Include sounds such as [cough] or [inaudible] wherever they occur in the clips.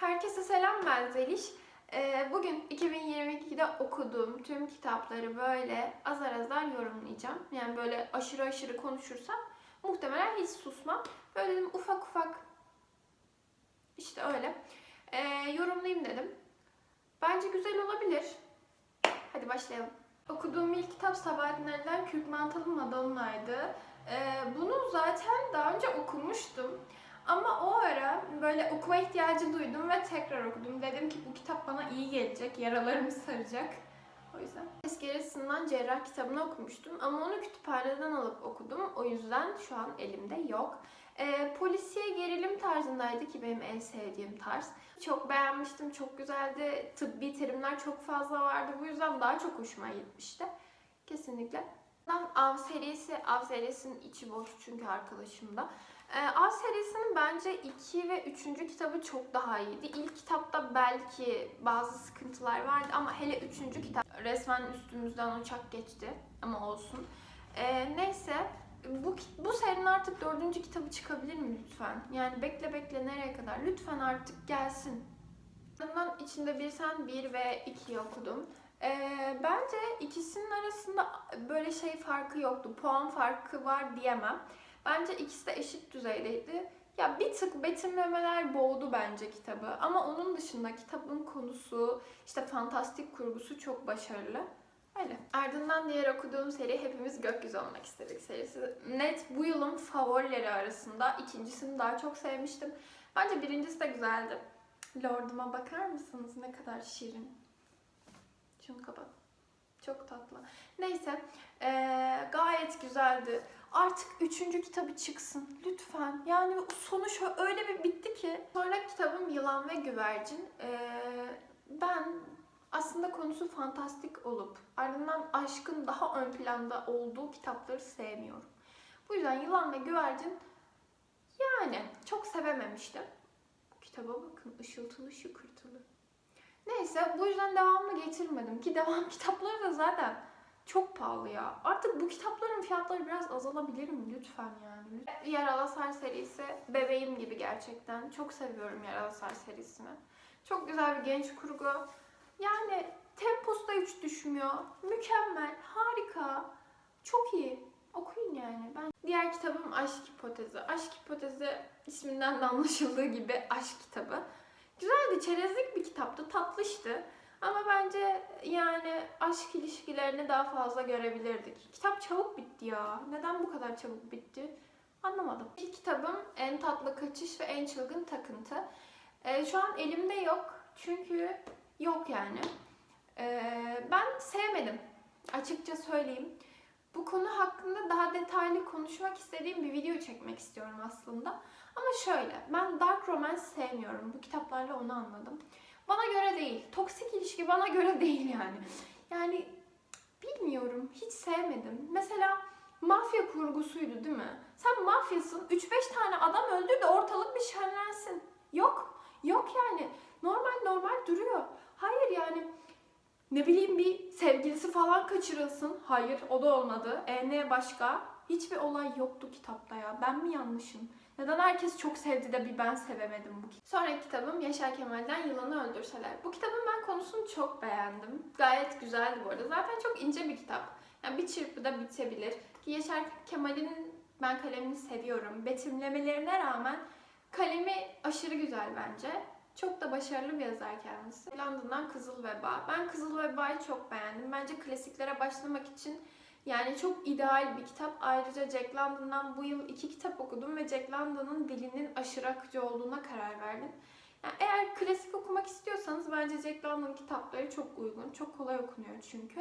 Herkese selam ben Zeliş. Ee, Bugün 2022'de okuduğum tüm kitapları böyle azar azar yorumlayacağım. Yani böyle aşırı aşırı konuşursam muhtemelen hiç susmam. Böyle dedim ufak ufak işte öyle ee, yorumlayayım dedim. Bence güzel olabilir. Hadi başlayalım. Okuduğum ilk kitap Sabahattin Ali'den Kürk Mantalı Madonna'ydı. Ee, bunu zaten daha önce okumuştum. Ama o ara böyle okuma ihtiyacı duydum ve tekrar okudum. Dedim ki bu kitap bana iyi gelecek, yaralarımı saracak. O yüzden. Eski yarısından Cerrah kitabını okumuştum ama onu kütüphaneden alıp okudum. O yüzden şu an elimde yok. Ee, polisiye gerilim tarzındaydı ki benim en sevdiğim tarz. Çok beğenmiştim, çok güzeldi. Tıbbi terimler çok fazla vardı. Bu yüzden daha çok hoşuma gitmişti. Kesinlikle. Av serisi, Av serisinin içi boş çünkü arkadaşımda. Ee, Av serisinin bence 2 ve 3. kitabı çok daha iyiydi. İlk kitapta belki bazı sıkıntılar vardı ama hele 3. kitap resmen üstümüzden uçak geçti ama olsun. Ee, neyse bu, bu serinin artık 4. kitabı çıkabilir mi lütfen? Yani bekle bekle nereye kadar? Lütfen artık gelsin. Ardından içinde bir sen 1 ve 2'yi okudum. Ee, bence ikisinin arasında böyle şey farkı yoktu. Puan farkı var diyemem. Bence ikisi de eşit düzeydeydi. Ya bir tık betimlemeler boğdu bence kitabı. Ama onun dışında kitabın konusu, işte fantastik kurgusu çok başarılı. Öyle. Ardından diğer okuduğum seri Hepimiz Gökyüzü Olmak İstedik serisi. Net bu yılın favorileri arasında. İkincisini daha çok sevmiştim. Bence birincisi de güzeldi. Lorduma bakar mısınız? Ne kadar şirin. Şunu kapat. Çok tatlı. Neyse. Ee, gayet güzeldi. Artık üçüncü kitabı çıksın. Lütfen. Yani sonu şu öyle bir bitti ki. Sonraki kitabım Yılan ve Güvercin. Ee, ben aslında konusu fantastik olup ardından aşkın daha ön planda olduğu kitapları sevmiyorum. Bu yüzden Yılan ve Güvercin yani çok sevememiştim. Kitaba bakın ışıltılı şıkırtılı. Neyse bu yüzden devamını getirmedim ki [laughs] devam kitapları da zaten çok pahalı ya. Artık bu kitapların fiyatları biraz azalabilir mi lütfen yani. Yaralasar serisi bebeğim gibi gerçekten. Çok seviyorum Yaralasar serisini. Çok güzel bir genç kurgu. Yani temposu da hiç düşmüyor. Mükemmel, harika. Çok iyi. Okuyun yani. Ben Diğer kitabım Aşk Hipotezi. Aşk Hipotezi isminden de anlaşıldığı gibi aşk kitabı. Güzeldi, çerezlik bir kitaptı, tatlıştı. Ama bence yani aşk ilişkilerini daha fazla görebilirdik. Kitap çabuk bitti ya. Neden bu kadar çabuk bitti? Anlamadım. İlk kitabım En Tatlı Kaçış ve En Çılgın Takıntı. Ee, şu an elimde yok. Çünkü yok yani. Ee, ben sevmedim. Açıkça söyleyeyim. Bu konu hakkında daha detaylı konuşmak istediğim bir video çekmek istiyorum aslında. Ama şöyle, ben dark romance sevmiyorum. Bu kitaplarla onu anladım. Bana göre değil. Toksik ilişki bana göre değil yani. Yani bilmiyorum. Hiç sevmedim. Mesela mafya kurgusuydu değil mi? Sen mafyasın. 3-5 tane adam öldür de ortalık bir şenlensin. Yok. Yok yani. Normal normal duruyor. Hayır yani ne bileyim bir sevgilisi falan kaçırılsın. Hayır o da olmadı. E ne başka? Hiçbir olay yoktu kitapta ya. Ben mi yanlışım? Neden herkes çok sevdi de bir ben sevemedim bu kitabı? Sonraki kitabım Yaşar Kemal'den Yılanı Öldürseler. Bu kitabın ben konusunu çok beğendim. Gayet güzeldi bu arada. Zaten çok ince bir kitap. Yani bir çırpıda bitebilir. Ki Yaşar Kemal'in ben kalemini seviyorum. Betimlemelerine rağmen kalemi aşırı güzel bence. Çok da başarılı bir yazar kendisi. London'dan Kızıl Veba. Ben Kızıl Veba'yı çok beğendim. Bence klasiklere başlamak için yani çok ideal bir kitap. Ayrıca Jack London'dan bu yıl iki kitap okudum ve Jack London'ın dilinin aşırı akıcı olduğuna karar verdim. Yani eğer klasik okumak istiyorsanız bence Jack London kitapları çok uygun. Çok kolay okunuyor çünkü.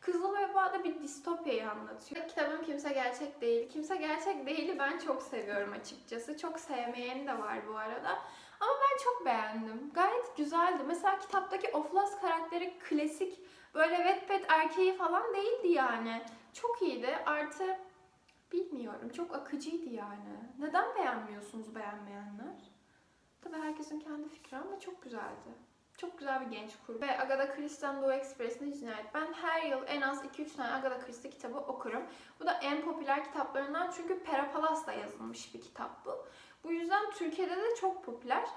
Kızıl Veba'da bir distopyayı anlatıyor. Kitabım Kimse Gerçek Değil. Kimse Gerçek Değil'i ben çok seviyorum açıkçası. Çok sevmeyeni de var bu arada. Ama ben çok beğendim. Gayet güzeldi. Mesela kitaptaki Oflas karakteri klasik böyle Wattpad erkeği falan değildi yani. Çok iyiydi. Artı bilmiyorum çok akıcıydı yani. Neden beğenmiyorsunuz beğenmeyenler? Tabii herkesin kendi fikri ama çok güzeldi. Çok güzel bir genç kurgu. Ve Agatha Christie'den Doğu Ekspresi'ne cinayet. Ben her yıl en az 2-3 tane Agatha Christie kitabı okurum. Bu da en popüler kitaplarından çünkü Pera Palas'ta yazılmış bir kitap bu. Bu yüzden Türkiye'de de çok popüler.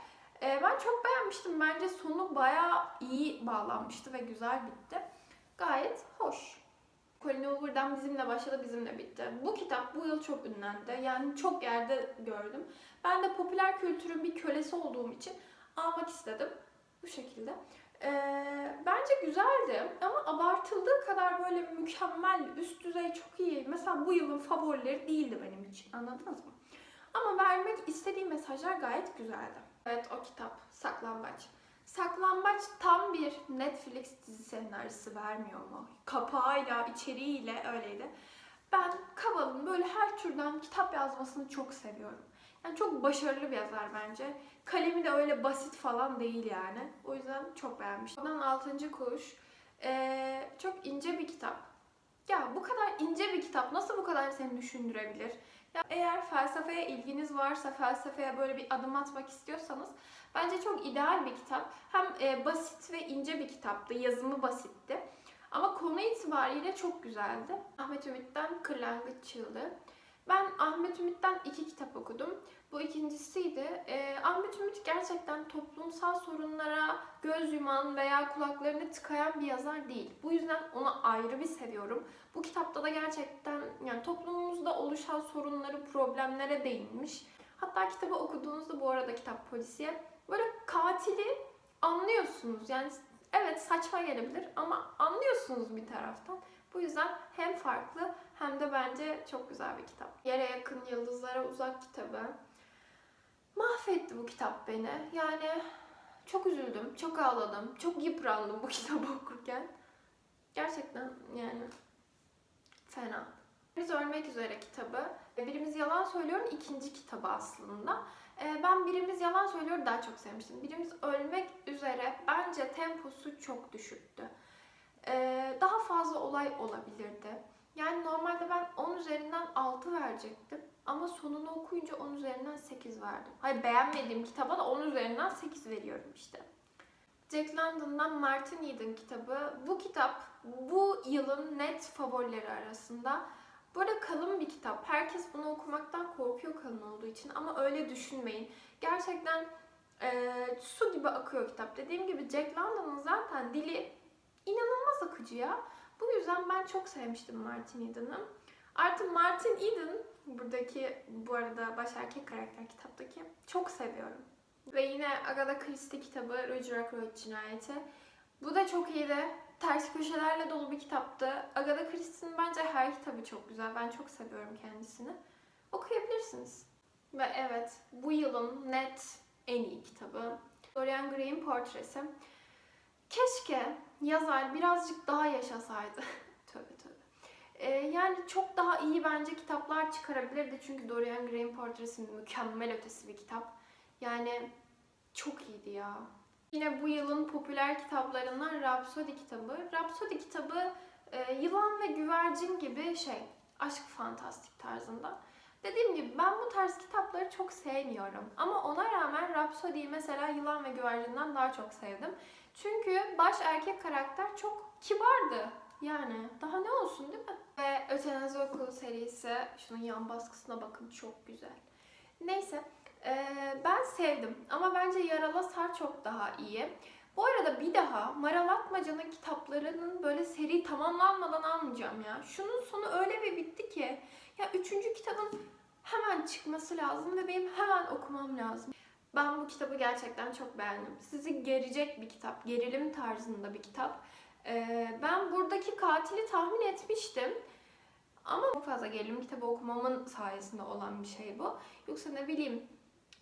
Ee, ben çok beğenmiştim. Bence sonu bayağı iyi bağlanmıştı ve güzel bitti. Gayet hoş. Colin Hoover'dan bizimle başladı, bizimle bitti. Bu kitap bu yıl çok ünlendi. Yani çok yerde gördüm. Ben de popüler kültürün bir kölesi olduğum için almak istedim. Bu şekilde. Ee, bence güzeldi ama abartıldığı kadar böyle mükemmel, üst düzey çok iyi. Mesela bu yılın favorileri değildi benim için. Anladınız mı? Ama vermek istediğim mesajlar gayet güzeldi. Evet o kitap Saklambaç. Saklambaç tam bir Netflix dizi senaryosu vermiyor mu? Kapağıyla, içeriğiyle öyleydi. Ben Kaval'ın böyle her türden kitap yazmasını çok seviyorum. Yani çok başarılı bir yazar bence. Kalemi de öyle basit falan değil yani. O yüzden çok beğenmiştim. Ondan 6. Kuş. Ee, çok ince bir kitap. Ya bu kadar ince bir kitap nasıl bu kadar seni düşündürebilir? Ya eğer felsefeye ilginiz varsa, felsefeye böyle bir adım atmak istiyorsanız bence çok ideal bir kitap. Hem e, basit ve ince bir kitaptı, yazımı basitti. Ama konu itibariyle çok güzeldi. Ahmet Ümit'ten Kırlangıç Çığlığı. Ben Ahmet Ümit'ten iki kitap okudum. Bu ikincisiydi. Ee, Ahmet Ümit gerçekten toplumsal sorunlara göz yuman veya kulaklarını tıkayan bir yazar değil. Bu yüzden onu ayrı bir seviyorum. Bu kitapta da gerçekten yani toplumumuzda oluşan sorunları, problemlere değinmiş. Hatta kitabı okuduğunuzda bu arada kitap polisiye böyle katili anlıyorsunuz. Yani evet saçma gelebilir ama anlıyorsunuz bir taraftan. Bu yüzden hem farklı hem de bence çok güzel bir kitap. Yere yakın yıldızlara uzak kitabı. Mahvetti bu kitap beni. Yani çok üzüldüm, çok ağladım, çok yıprandım bu [laughs] kitabı okurken. Gerçekten yani fena. Birimiz Ölmek Üzere kitabı. Birimiz Yalan Söylüyor'un ikinci kitabı aslında. Ee, Ben Birimiz Yalan Söylüyor daha çok sevmiştim. Birimiz Ölmek Üzere bence temposu çok düşüktü. Ee, Daha fazla olay olabilirdi. Yani normalde ben 10 üzerinden 6 verecektim. Ama sonunu okuyunca 10 üzerinden 8 verdim. Hayır beğenmediğim kitaba da 10 üzerinden 8 veriyorum işte. Jack London'dan Martin Eden kitabı. Bu kitap bu yılın net favorileri arasında. Böyle kalın bir kitap. Herkes bunu okumaktan korkuyor kalın olduğu için ama öyle düşünmeyin. Gerçekten eee, su gibi akıyor kitap. Dediğim gibi Jack London'ın zaten dili inanılmaz akıcı ya. Bu yüzden ben çok sevmiştim Martin Eden'ı. Artı Martin Eden buradaki bu arada baş erkek karakter kitaptaki çok seviyorum. Ve yine Agatha Christie kitabı Roger Ackroyd Cinayeti. Bu da çok iyiydi. Ters köşelerle dolu bir kitaptı. Agatha Christie'nin bence her kitabı çok güzel. Ben çok seviyorum kendisini. Okuyabilirsiniz. Ve evet, bu yılın net en iyi kitabı. Dorian Gray'in portresi. Keşke yazar birazcık daha yaşasaydı. [laughs] tövbe tövbe. Ee, yani çok daha iyi bence kitaplar çıkarabilirdi. Çünkü Dorian Gray'in portresi mükemmel ötesi bir kitap. Yani çok iyiydi ya. Yine bu yılın popüler kitaplarından Rhapsody kitabı. Rhapsody kitabı e, Yılan ve Güvercin gibi şey, aşk fantastik tarzında. Dediğim gibi ben bu tarz kitapları çok sevmiyorum. Ama ona rağmen Rhapsody'yi mesela Yılan ve Güvercin'den daha çok sevdim. Çünkü baş erkek karakter çok kibardı. Yani daha ne olsun değil mi? Ve Ötenazi Okulu serisi, şunun yan baskısına bakın çok güzel. Neyse, ee, ben sevdim ama bence Yarala Sar çok daha iyi. Bu arada bir daha Maral Atmaca'nın kitaplarının böyle seri tamamlanmadan almayacağım ya. Şunun sonu öyle bir bitti ki. Ya üçüncü kitabın hemen çıkması lazım ve benim hemen okumam lazım. Ben bu kitabı gerçekten çok beğendim. Sizi gerecek bir kitap, gerilim tarzında bir kitap. Ee, ben buradaki katili tahmin etmiştim. Ama çok fazla gerilim kitabı okumamın sayesinde olan bir şey bu. Yoksa ne bileyim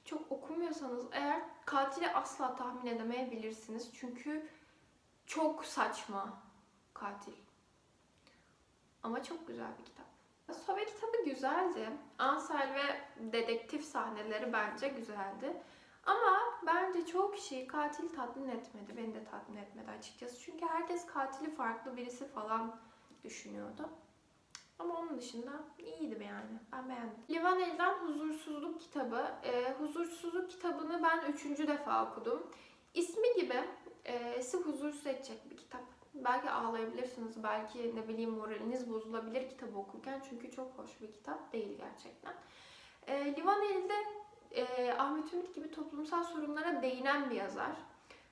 çok okumuyorsanız eğer katili asla tahmin edemeyebilirsiniz. Çünkü çok saçma katil. Ama çok güzel bir kitap. Sobe kitabı güzeldi. Ansel ve dedektif sahneleri bence güzeldi. Ama bence çoğu kişiyi katil tatmin etmedi. Beni de tatmin etmedi açıkçası. Çünkü herkes katili farklı birisi falan düşünüyordu. Ama onun dışında iyiydi yani. Ben beğendim. Livaneli'den Huzursuzluk kitabı. Ee, Huzursuzluk kitabını ben üçüncü defa okudum. İsmi gibi e, sizi huzursuz edecek bir kitap. Belki ağlayabilirsiniz, belki ne bileyim moraliniz bozulabilir kitabı okurken. Çünkü çok hoş bir kitap değil gerçekten. E, Livaneli'de e, Ahmet Ümit gibi toplumsal sorunlara değinen bir yazar.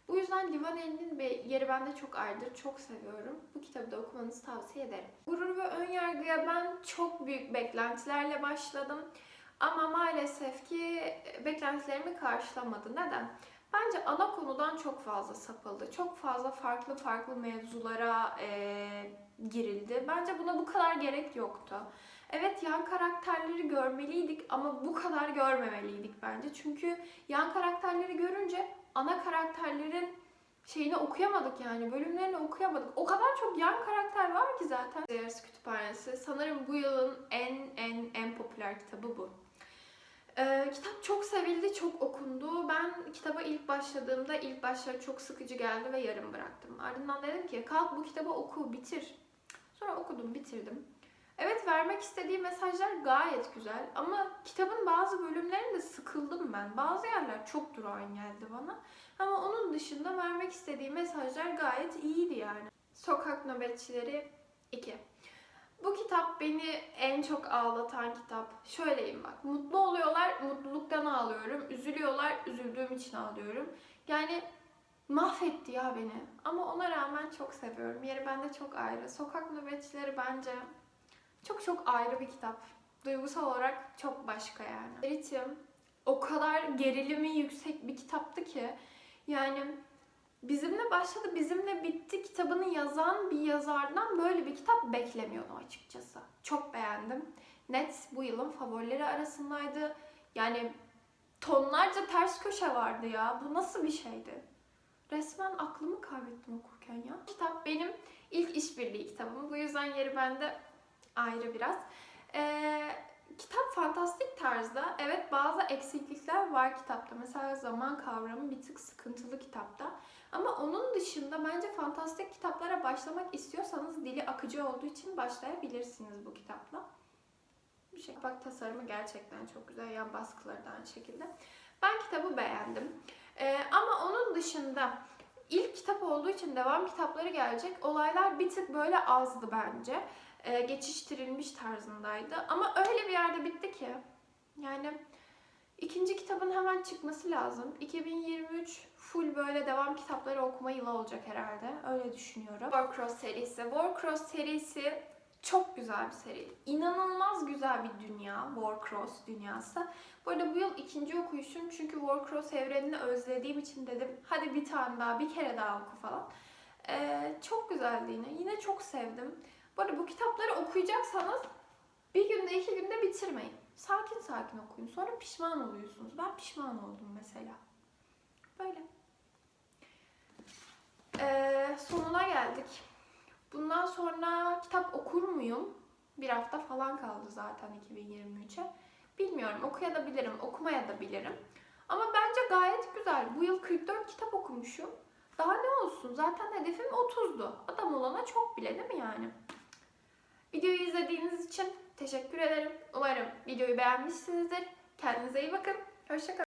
Bu yüzden Livaneli'nin bir yeri bende çok ayrıdır. Çok seviyorum. Bu kitabı da okumanızı tavsiye ederim. Gurur ve Önyargı'ya ben çok büyük beklentilerle başladım. Ama maalesef ki beklentilerimi karşılamadı. Neden? Bence ana konudan çok fazla sapıldı. Çok fazla farklı farklı mevzulara eee, girildi. Bence buna bu kadar gerek yoktu. Evet yan karakterleri görmeliydik ama bu kadar görmemeliydik bence. Çünkü yan karakterleri görünce ana karakterlerin şeyini okuyamadık yani bölümlerini okuyamadık. O kadar çok yan karakter var ki zaten. Zeyers Kütüphanesi sanırım bu yılın en en en popüler kitabı bu. Ee, kitap çok sevildi, çok okundu. Ben kitaba ilk başladığımda ilk başları çok sıkıcı geldi ve yarım bıraktım. Ardından dedim ki kalk bu kitabı oku, bitir. Sonra okudum, bitirdim. Evet vermek istediği mesajlar gayet güzel ama kitabın bazı bölümlerinde sıkıldım ben. Bazı yerler çok durağan geldi bana. Ama onun dışında vermek istediği mesajlar gayet iyiydi yani. Sokak Nöbetçileri 2. Bu kitap beni en çok ağlatan kitap. Şöyleyim bak. Mutlu oluyorlar, mutluluktan ağlıyorum. Üzülüyorlar, üzüldüğüm için ağlıyorum. Yani mahvetti ya beni. Ama ona rağmen çok seviyorum. Yeri bende çok ayrı. Sokak Nöbetçileri bence çok çok ayrı bir kitap. Duygusal olarak çok başka yani. Ritim o kadar gerilimi yüksek bir kitaptı ki yani bizimle başladı, bizimle bitti kitabını yazan bir yazardan böyle bir kitap beklemiyordum açıkçası. Çok beğendim. Net bu yılın favorileri arasındaydı. Yani tonlarca ters köşe vardı ya. Bu nasıl bir şeydi? Resmen aklımı kaybettim okurken ya. Kitap benim ilk işbirliği kitabım. Bu yüzden yeri bende ayrı biraz. Ee, kitap fantastik tarzda. Evet bazı eksiklikler var kitapta. Mesela zaman kavramı bir tık sıkıntılı kitapta. Ama onun dışında bence fantastik kitaplara başlamak istiyorsanız dili akıcı olduğu için başlayabilirsiniz bu kitapla. Bir şey. Bak tasarımı gerçekten çok güzel. Yan baskıları da aynı şekilde. Ben kitabı beğendim. Ee, ama onun dışında ilk kitap olduğu için devam kitapları gelecek. Olaylar bir tık böyle azdı bence e, geçiştirilmiş tarzındaydı. Ama öyle bir yerde bitti ki. Yani ikinci kitabın hemen çıkması lazım. 2023 full böyle devam kitapları okuma yılı olacak herhalde. Öyle düşünüyorum. Warcross serisi. Warcross serisi çok güzel bir seri. İnanılmaz güzel bir dünya. Warcross dünyası. Bu arada bu yıl ikinci okuyuşum. Çünkü Warcross evrenini özlediğim için dedim hadi bir tane daha, bir kere daha oku falan. Ee, çok güzeldi yine. Yine çok sevdim. Bu arada bu kitapları okuyacaksanız bir günde iki günde bitirmeyin. Sakin sakin okuyun. Sonra pişman oluyorsunuz. Ben pişman oldum mesela. Böyle. Ee, sonuna geldik. Bundan sonra kitap okur muyum? Bir hafta falan kaldı zaten 2023'e. Bilmiyorum okuyabilirim, okumaya da bilirim. Ama bence gayet güzel. Bu yıl 44 kitap okumuşum. Daha ne olsun? Zaten hedefim 30'du. Adam olana çok bile değil mi yani? Videoyu izlediğiniz için teşekkür ederim. Umarım videoyu beğenmişsinizdir. Kendinize iyi bakın. Hoşçakalın.